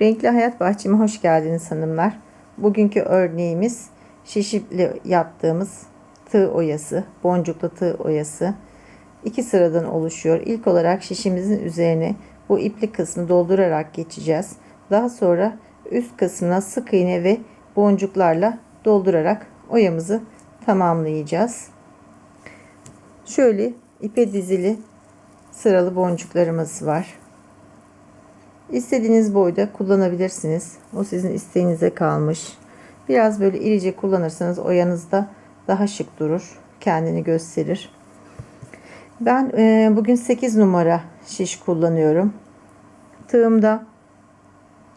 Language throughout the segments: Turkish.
Renkli Hayat Bahçeme hoş geldiniz hanımlar. Bugünkü örneğimiz şişiple yaptığımız tığ oyası, boncuklu tığ oyası. iki sıradan oluşuyor. İlk olarak şişimizin üzerine bu ipli kısmı doldurarak geçeceğiz. Daha sonra üst kısmına sık iğne ve boncuklarla doldurarak oyamızı tamamlayacağız. Şöyle ipe dizili sıralı boncuklarımız var. İstediğiniz boyda kullanabilirsiniz. O sizin isteğinize kalmış. Biraz böyle irice kullanırsanız oyanızda daha şık durur. Kendini gösterir. Ben e, bugün 8 numara şiş kullanıyorum. Tığımda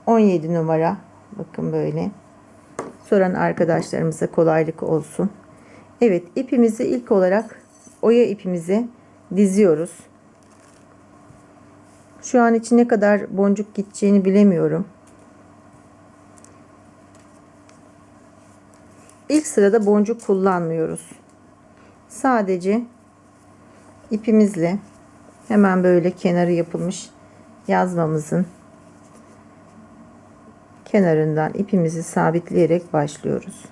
17 numara. Bakın böyle. Soran arkadaşlarımıza kolaylık olsun. Evet ipimizi ilk olarak oya ipimizi diziyoruz. Şu an için ne kadar boncuk gideceğini bilemiyorum. İlk sırada boncuk kullanmıyoruz. Sadece ipimizle hemen böyle kenarı yapılmış yazmamızın kenarından ipimizi sabitleyerek başlıyoruz.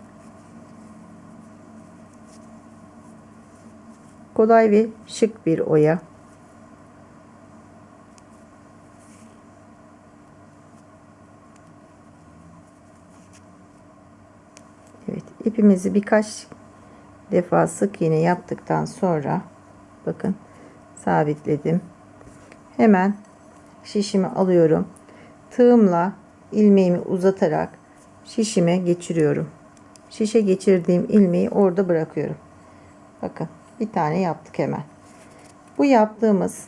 Kolay ve şık bir oya. Evet ipimizi birkaç defa sık iğne yaptıktan sonra bakın sabitledim. Hemen şişimi alıyorum. Tığımla ilmeğimi uzatarak şişime geçiriyorum. Şişe geçirdiğim ilmeği orada bırakıyorum. Bakın bir tane yaptık hemen. Bu yaptığımız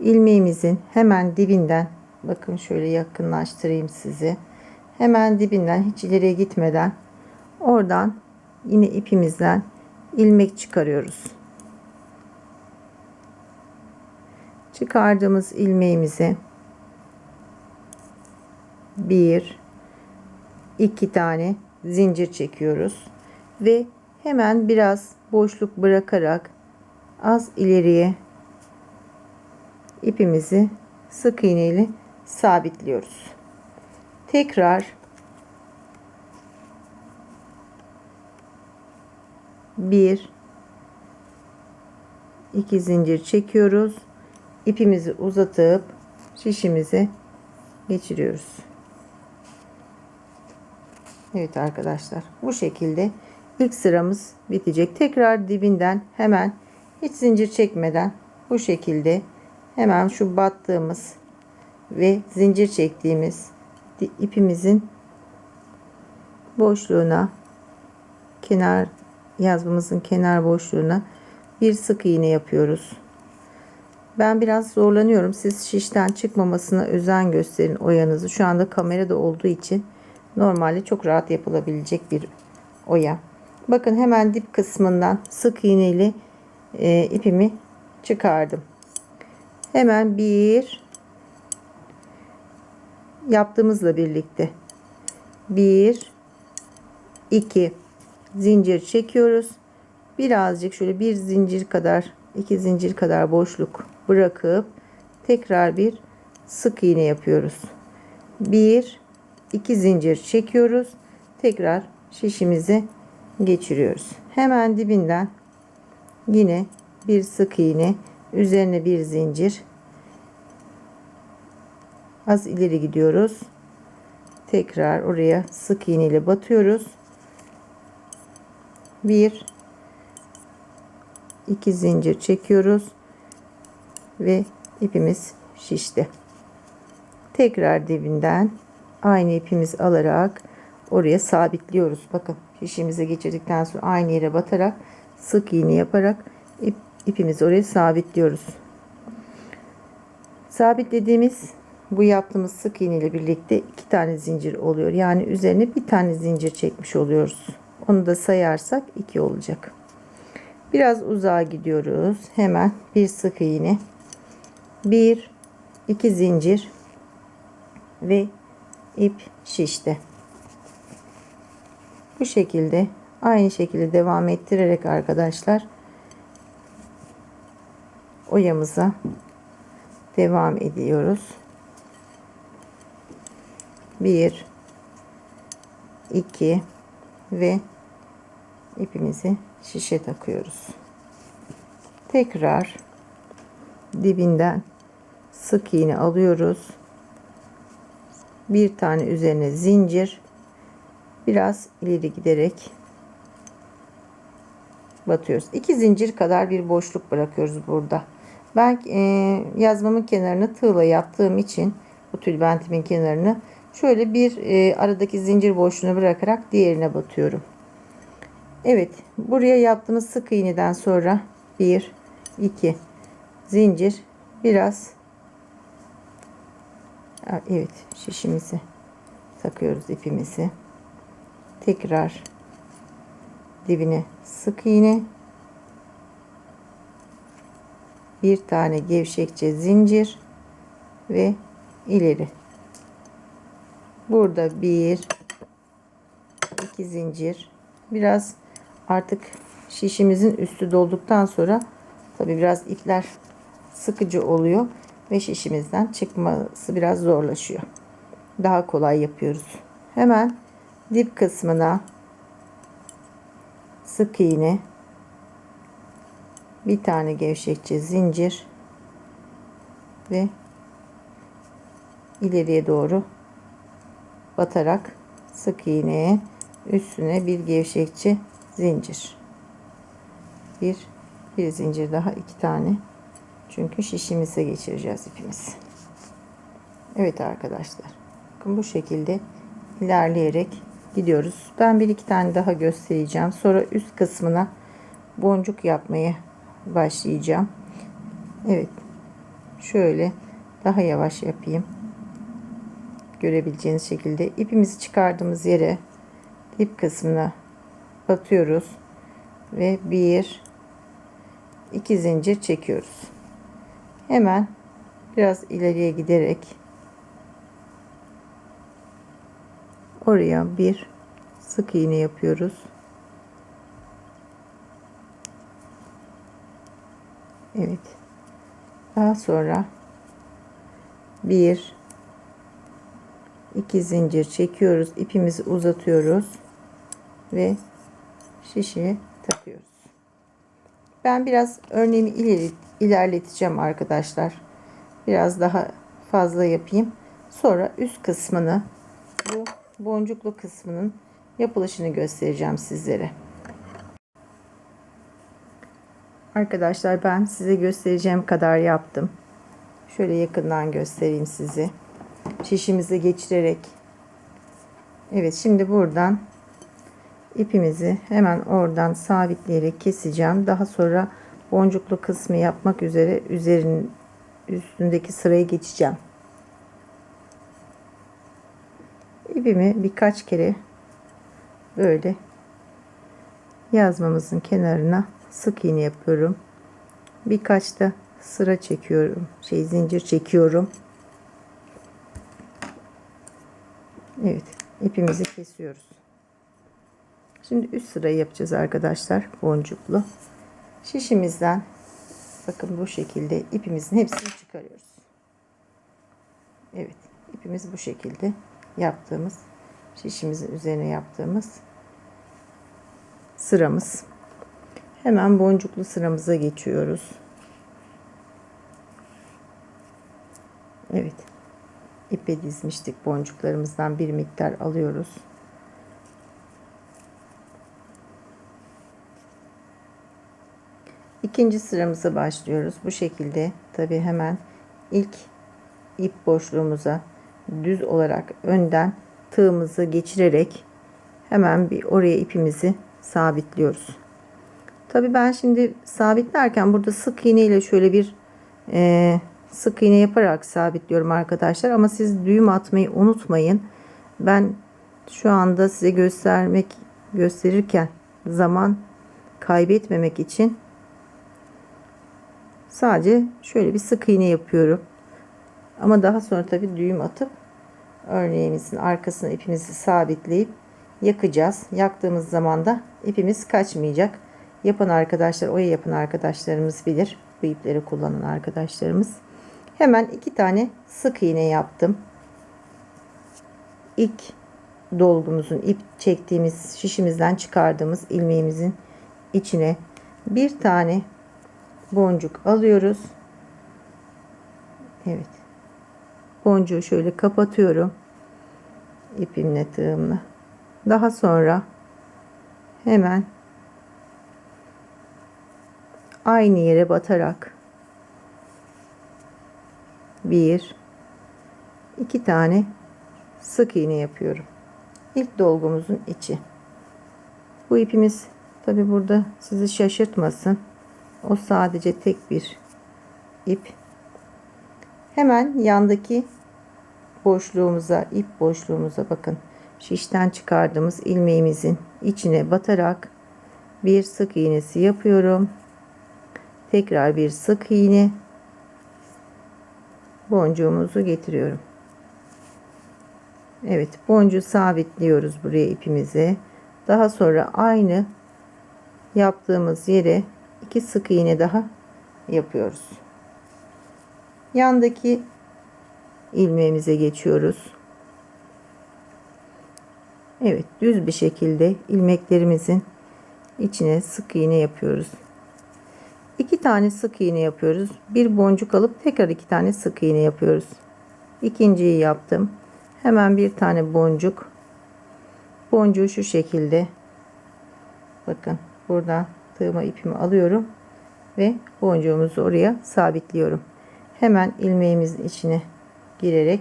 ilmeğimizin hemen dibinden bakın şöyle yakınlaştırayım sizi. Hemen dibinden hiç ileriye gitmeden oradan yine ipimizden ilmek çıkarıyoruz. Çıkardığımız ilmeğimizi bir iki tane zincir çekiyoruz ve hemen biraz boşluk bırakarak az ileriye ipimizi sık iğne ile sabitliyoruz. Tekrar bir iki zincir çekiyoruz. İpimizi uzatıp şişimizi geçiriyoruz. Evet arkadaşlar bu şekilde ilk sıramız bitecek. Tekrar dibinden hemen hiç zincir çekmeden bu şekilde hemen şu battığımız ve zincir çektiğimiz ipimizin boşluğuna kenar yazmamızın kenar boşluğuna bir sık iğne yapıyoruz. Ben biraz zorlanıyorum. Siz şişten çıkmamasına özen gösterin oyanızı. Şu anda kamerada olduğu için normalde çok rahat yapılabilecek bir oya. Bakın hemen dip kısmından sık iğneli e, ipimi çıkardım. Hemen bir yaptığımızla birlikte bir iki zincir çekiyoruz. Birazcık şöyle bir zincir kadar iki zincir kadar boşluk bırakıp tekrar bir sık iğne yapıyoruz. Bir iki zincir çekiyoruz. Tekrar şişimizi geçiriyoruz. Hemen dibinden yine bir sık iğne üzerine bir zincir az ileri gidiyoruz. Tekrar oraya sık iğne ile batıyoruz. Bir iki zincir çekiyoruz ve ipimiz şişti. Tekrar dibinden aynı ipimiz alarak oraya sabitliyoruz. Bakın şişimize geçirdikten sonra aynı yere batarak sık iğne yaparak ip, ipimizi oraya sabitliyoruz. Sabitlediğimiz bu yaptığımız sık iğne ile birlikte iki tane zincir oluyor. Yani üzerine bir tane zincir çekmiş oluyoruz. Onu da sayarsak iki olacak. Biraz uzağa gidiyoruz. Hemen bir sık iğne. Bir, iki zincir ve ip şişti. Bu şekilde aynı şekilde devam ettirerek arkadaşlar oyamıza devam ediyoruz. 1 2 ve ipimizi şişe takıyoruz. Tekrar dibinden sık iğne alıyoruz. Bir tane üzerine zincir biraz ileri giderek batıyoruz. İki zincir kadar bir boşluk bırakıyoruz burada. Ben e, yazmamın kenarını tığla yaptığım için bu tülbentimin kenarını şöyle bir e, aradaki zincir boşluğunu bırakarak diğerine batıyorum. Evet buraya yaptığımız sık iğneden sonra 1 2 zincir biraz evet şişimizi takıyoruz ipimizi. Tekrar dibine sık iğne. Bir tane gevşekçe zincir ve ileri. Burada bir iki zincir biraz artık şişimizin üstü dolduktan sonra tabi biraz ipler sıkıcı oluyor ve şişimizden çıkması biraz zorlaşıyor. Daha kolay yapıyoruz. Hemen dip kısmına sık iğne bir tane gevşekçe zincir ve ileriye doğru batarak sık iğneye üstüne bir gevşekçe zincir. Bir bir zincir daha iki tane. Çünkü şişimize geçireceğiz ipimizi Evet arkadaşlar bakın bu şekilde ilerleyerek gidiyoruz. Ben bir iki tane daha göstereceğim. Sonra üst kısmına boncuk yapmaya başlayacağım. Evet şöyle daha yavaş yapayım. Görebileceğiniz şekilde ipimizi çıkardığımız yere dip kısmına batıyoruz ve bir iki zincir çekiyoruz. Hemen biraz ileriye giderek oraya bir sık iğne yapıyoruz. Evet. Daha sonra bir iki zincir çekiyoruz. İpimizi uzatıyoruz ve şişeye takıyoruz. Ben biraz örneğimi ileri, ilerleteceğim arkadaşlar. Biraz daha fazla yapayım. Sonra üst kısmını bu boncuklu kısmının yapılışını göstereceğim sizlere. Arkadaşlar ben size göstereceğim kadar yaptım. Şöyle yakından göstereyim size şişimizi geçirerek. Evet şimdi buradan ipimizi hemen oradan sabitleyerek keseceğim. Daha sonra boncuklu kısmı yapmak üzere üzerin üstündeki sırayı geçeceğim. İpimi birkaç kere böyle yazmamızın kenarına sık iğne yapıyorum. Birkaç da sıra çekiyorum. Şey zincir çekiyorum. Evet, ipimizi kesiyoruz. Şimdi üst sırayı yapacağız arkadaşlar. Boncuklu. Şişimizden bakın bu şekilde ipimizin hepsini çıkarıyoruz. Evet, ipimiz bu şekilde yaptığımız şişimizin üzerine yaptığımız sıramız. Hemen boncuklu sıramıza geçiyoruz. Evet ipe dizmiştik boncuklarımızdan bir miktar alıyoruz. İkinci sıramıza başlıyoruz. Bu şekilde tabi hemen ilk ip boşluğumuza düz olarak önden tığımızı geçirerek hemen bir oraya ipimizi sabitliyoruz. Tabi ben şimdi sabitlerken burada sık iğne ile şöyle bir e, sık iğne yaparak sabitliyorum arkadaşlar ama siz düğüm atmayı unutmayın ben şu anda size göstermek gösterirken zaman kaybetmemek için sadece şöyle bir sık iğne yapıyorum. Ama daha sonra tabi düğüm atıp örneğimizin arkasına ipimizi sabitleyip yakacağız. Yaktığımız zaman da ipimiz kaçmayacak. Yapan arkadaşlar oya yapan arkadaşlarımız bilir. Bu ipleri kullanan arkadaşlarımız. Hemen iki tane sık iğne yaptım. ilk dolgumuzun ip çektiğimiz şişimizden çıkardığımız ilmeğimizin içine bir tane boncuk alıyoruz. Evet. Boncuğu şöyle kapatıyorum. ipimle tığımla. Daha sonra hemen aynı yere batarak bir iki tane sık iğne yapıyorum. İlk dolgumuzun içi. Bu ipimiz tabi burada sizi şaşırtmasın. O sadece tek bir ip. Hemen yandaki boşluğumuza, ip boşluğumuza bakın. Şişten çıkardığımız ilmeğimizin içine batarak bir sık iğnesi yapıyorum. Tekrar bir sık iğne. Boncuğumuzu getiriyorum. Evet, boncuğu sabitliyoruz buraya ipimizi. Daha sonra aynı yaptığımız yere iki sık iğne daha yapıyoruz. Yandaki ilmeğimize geçiyoruz. Evet, düz bir şekilde ilmeklerimizin içine sık iğne yapıyoruz. İki tane sık iğne yapıyoruz. Bir boncuk alıp tekrar iki tane sık iğne yapıyoruz. İkinciyi yaptım. Hemen bir tane boncuk. Boncuğu şu şekilde. Bakın buradan tığıma ipimi alıyorum ve boncuğumuzu oraya sabitliyorum. Hemen ilmeğimizin içine girerek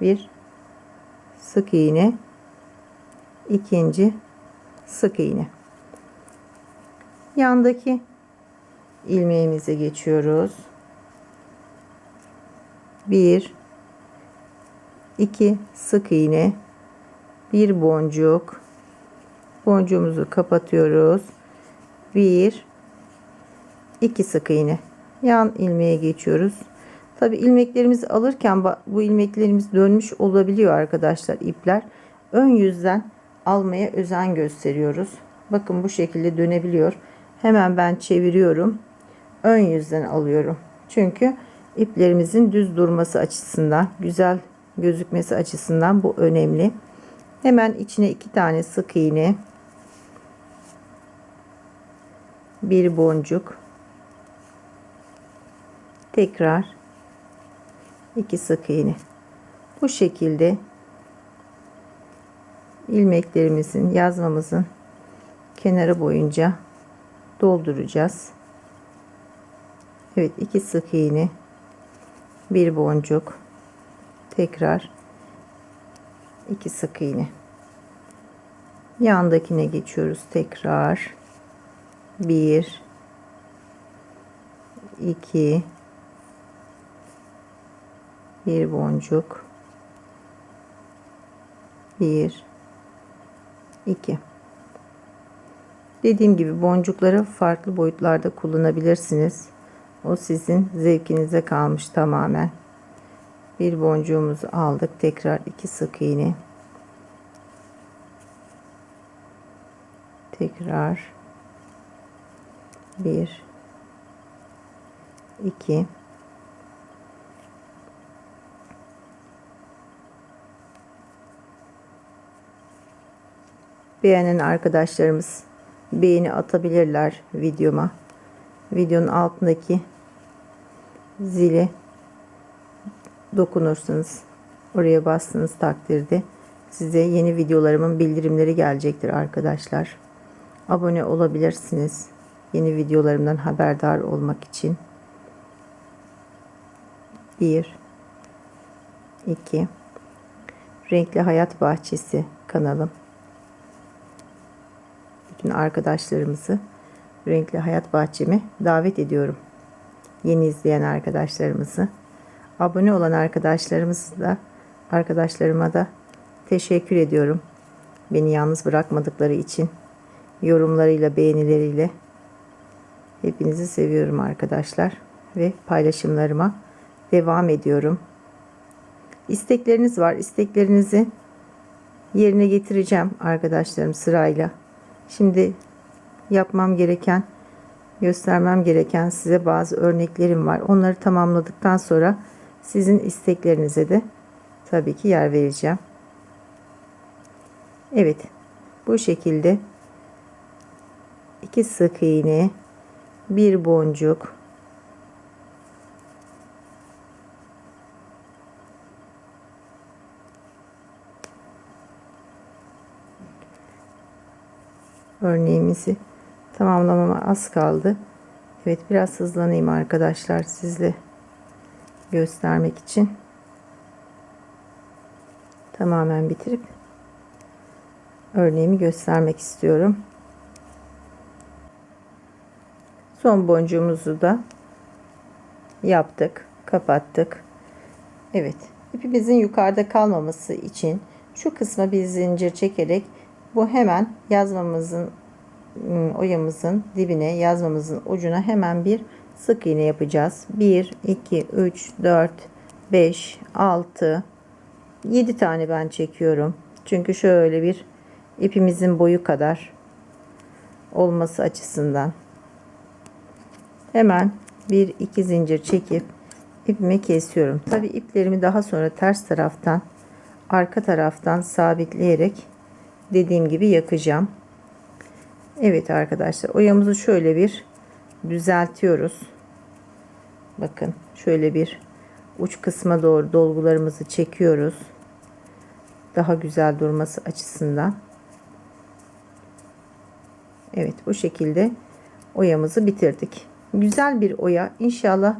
bir sık iğne, ikinci sık iğne. Yandaki ilmeğimize geçiyoruz. Bir, iki sık iğne, bir boncuk, boncuğumuzu kapatıyoruz. Bir, iki sık iğne. Yan ilmeğe geçiyoruz. Tabi ilmeklerimizi alırken bu ilmeklerimiz dönmüş olabiliyor arkadaşlar ipler. Ön yüzden almaya özen gösteriyoruz. Bakın bu şekilde dönebiliyor. Hemen ben çeviriyorum. Ön yüzden alıyorum. Çünkü iplerimizin düz durması açısından, güzel gözükmesi açısından bu önemli. Hemen içine iki tane sık iğne, bir boncuk, tekrar iki sık iğne. Bu şekilde ilmeklerimizin yazmamızın kenarı boyunca dolduracağız. Evet iki sık iğne bir boncuk tekrar iki sık iğne yandakine geçiyoruz tekrar bir. İki. Bir boncuk. Bir. İki. Dediğim gibi boncukları farklı boyutlarda kullanabilirsiniz. O sizin zevkinize kalmış tamamen. Bir boncuğumuzu aldık. Tekrar iki sık iğne. Tekrar bir iki beğenen arkadaşlarımız beğeni atabilirler videoma. Videonun altındaki zili dokunursunuz. Oraya bastığınız takdirde size yeni videolarımın bildirimleri gelecektir arkadaşlar. Abone olabilirsiniz. Yeni videolarımdan haberdar olmak için. 1 2 Renkli Hayat Bahçesi kanalım bütün arkadaşlarımızı Renkli Hayat Bahçemi davet ediyorum. Yeni izleyen arkadaşlarımızı, abone olan arkadaşlarımızı da arkadaşlarıma da teşekkür ediyorum. Beni yalnız bırakmadıkları için yorumlarıyla, beğenileriyle hepinizi seviyorum arkadaşlar ve paylaşımlarıma devam ediyorum. İstekleriniz var. İsteklerinizi yerine getireceğim arkadaşlarım sırayla. Şimdi yapmam gereken, göstermem gereken size bazı örneklerim var. Onları tamamladıktan sonra sizin isteklerinize de tabii ki yer vereceğim. Evet. Bu şekilde iki sık iğne, bir boncuk, örneğimizi tamamlamama az kaldı. Evet biraz hızlanayım arkadaşlar sizle göstermek için. Tamamen bitirip örneğimi göstermek istiyorum. Son boncuğumuzu da yaptık, kapattık. Evet, ipimizin yukarıda kalmaması için şu kısma bir zincir çekerek bu hemen yazmamızın ım, oyamızın dibine yazmamızın ucuna hemen bir sık iğne yapacağız. 1 2 3 4 5 6 7 tane ben çekiyorum. Çünkü şöyle bir ipimizin boyu kadar olması açısından hemen bir iki zincir çekip ipimi kesiyorum. Tabi iplerimi daha sonra ters taraftan arka taraftan sabitleyerek dediğim gibi yakacağım. Evet arkadaşlar oyamızı şöyle bir düzeltiyoruz. Bakın şöyle bir uç kısma doğru dolgularımızı çekiyoruz. Daha güzel durması açısından. Evet bu şekilde oyamızı bitirdik. Güzel bir oya. İnşallah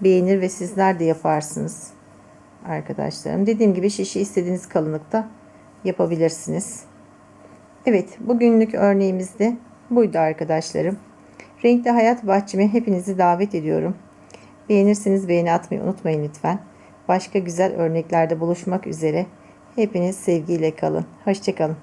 beğenir ve sizler de yaparsınız. Arkadaşlarım. Dediğim gibi şişi istediğiniz kalınlıkta yapabilirsiniz. Evet bugünlük örneğimiz de buydu arkadaşlarım. Renkli Hayat Bahçeme hepinizi davet ediyorum. Beğenirseniz beğeni atmayı unutmayın lütfen. Başka güzel örneklerde buluşmak üzere. Hepiniz sevgiyle kalın. Hoşçakalın.